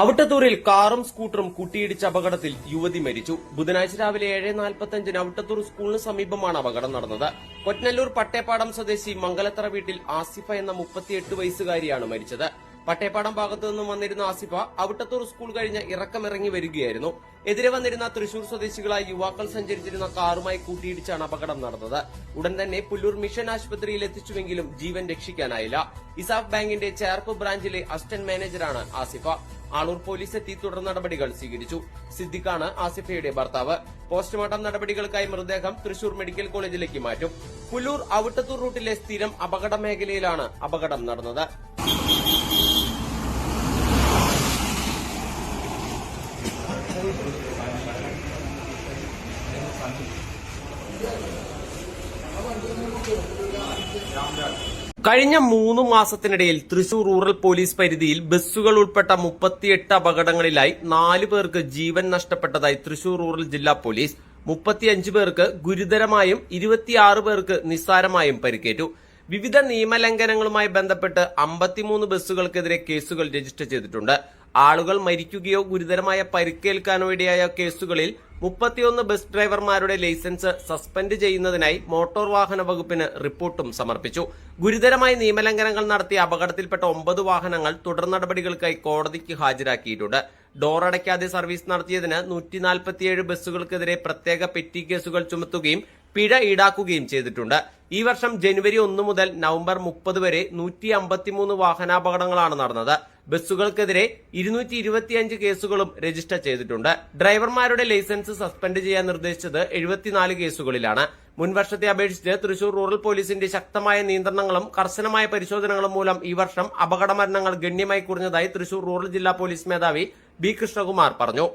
അവിട്ടത്തൂരിൽ കാറും സ്കൂട്ടറും കൂട്ടിയിടിച്ച അപകടത്തിൽ യുവതി മരിച്ചു. ബുധനാഴ്ച രാവിലെ ഏഴ് നാൽപ്പത്തഞ്ചിന് അവിട്ടത്തൂർ സ്കൂളിന് സമീപമാണ് അപകടം നടന്നത്. കൊറ്റനല്ലൂർ പട്ടേപ്പാടം സ്വദേശി മംഗലത്തറ വീട്ടിൽ ആസിഫ എന്ന മുപ്പത്തിയെട്ട് വയസ്സുകാരിയാണ് മരിച്ചത്. പട്ടേപ്പാടം ഭാഗത്തു നിന്നും വന്നിരുന്ന ആസിഫ അവിട്ടത്തൂർ സ്കൂൾ കഴിഞ്ഞ് ഇറക്കമിറങ്ങി വരികയായിരുന്നു. എതിരെ വന്നിരുന്ന തൃശൂർ സ്വദേശികളായ യുവാക്കൾ സഞ്ചരിച്ചിരുന്ന കാറുമായി കൂട്ടിയിടിച്ചാണ് അപകടം നടന്നത്. ഉടൻ തന്നെ പുല്ലൂർ മിഷൻ ആശുപത്രിയിൽ എത്തിച്ചുവെങ്കിലും ജീവൻ രക്ഷിക്കാനായില്ല. ഇസാഫ് ബാങ്കിന്റെ ചേർപ്പ് ബ്രാഞ്ചിലെ അസിസ്റ്റന്റ് മാനേജറാണ് ആസിഫ. ആളൂർ പോലീസ് എത്തി തുടർ നടപടികൾ സ്വീകരിച്ചു. സിദ്ദിഖാണ് ആസിഫയുടെ ഭർത്താവ്. പോസ്റ്റ്മോർട്ടം നടപടികൾക്കായി മൃതദേഹം തൃശൂർ മെഡിക്കൽ കോളേജിലേക്ക് മാറ്റും. പുല്ലൂർ ഔട്ടത്തൂർ റൂട്ടിലെ സ്ഥിരം അപകട മേഖലയിലാണ് അപകടം നടന്നത്. കഴിഞ്ഞ മൂന്ന് മാസത്തിനിടയിൽ തൃശൂർ റൂറൽ പോലീസ് പരിധിയിൽ ബസ്സുകൾ ഉൾപ്പെട്ട മുപ്പത്തിയെട്ട് അപകടങ്ങളിലായി നാല് പേർക്ക് ജീവൻ നഷ്ടപ്പെട്ടതായി തൃശൂർ റൂറൽ ജില്ലാ പോലീസ്. മുപ്പത്തിയഞ്ച് പേർക്ക് ഗുരുതരമായും ഇരുപത്തിയാറ് പേർക്ക് നിസ്സാരമായും പരിക്കേറ്റു. വിവിധ നിയമലംഘനങ്ങളുമായി ബന്ധപ്പെട്ട് അമ്പത്തിമൂന്ന് ബസ്സുകൾക്കെതിരെ കേസുകൾ രജിസ്റ്റർ ചെയ്തിട്ടുണ്ട്. ആളുകൾ മരിക്കുകയോ ഗുരുതരമായ പരിക്കേൽക്കാനോ ഇടയായ കേസുകളിൽ മുപ്പത്തിയൊന്ന് ബസ് ഡ്രൈവർമാരുടെ ലൈസൻസ് സസ്പെൻഡ് ചെയ്യുന്നതിനായി മോട്ടോർ വാഹന വകുപ്പിന് റിപ്പോർട്ടും സമർപ്പിച്ചു. ഗുരുതരമായ നിയമലംഘനങ്ങൾ നടത്തിയ അപകടത്തിൽപ്പെട്ട ഒമ്പത് വാഹനങ്ങൾ തുടർ നടപടികൾക്കായി കോടതിക്ക് ഹാജരാക്കിയിട്ടുണ്ട്. ഡോർ അടയ്ക്കാതെ സർവീസ് നടത്തിയതിന് നൂറ്റി നാൽപ്പത്തിയേഴ് ബസ്സുകൾക്കെതിരെ പ്രത്യേക പെറ്റി കേസുകൾ ചുമത്തുകയും പിഴ ഈടാക്കുകയും ചെയ്തിട്ടുണ്ട്. ഈ വർഷം ജനുവരി ഒന്ന് മുതൽ നവംബർ മുപ്പത് വരെ നൂറ്റി അമ്പത്തിമൂന്ന് വാഹനാപകടങ്ങളാണ് നടന്നത്. ബസ്സുകൾക്കെതിരെ ഇരുന്നൂറ്റി ഇരുപത്തിയഞ്ച് കേസുകളും രജിസ്റ്റർ ചെയ്തിട്ടുണ്ട്. ഡ്രൈവർമാരുടെ ലൈസൻസ് സസ്പെൻഡ് ചെയ്യാൻ നിർദ്ദേശിച്ചത് എഴുപത്തിനാല് കേസുകളിലാണ്. മുൻവർഷത്തെ അപേക്ഷിച്ച് തൃശൂർ റൂറൽ പോലീസിന്റെ ശക്തമായ നിയന്ത്രണങ്ങളും കർശനമായ പരിശോധനകളും മൂലം ഈ വർഷം അപകട മരണങ്ങൾ ഗണ്യമായി കുറഞ്ഞതായി തൃശൂർ റൂറൽ ജില്ലാ പോലീസ് മേധാവി ബി കൃഷ്ണകുമാർ പറഞ്ഞു.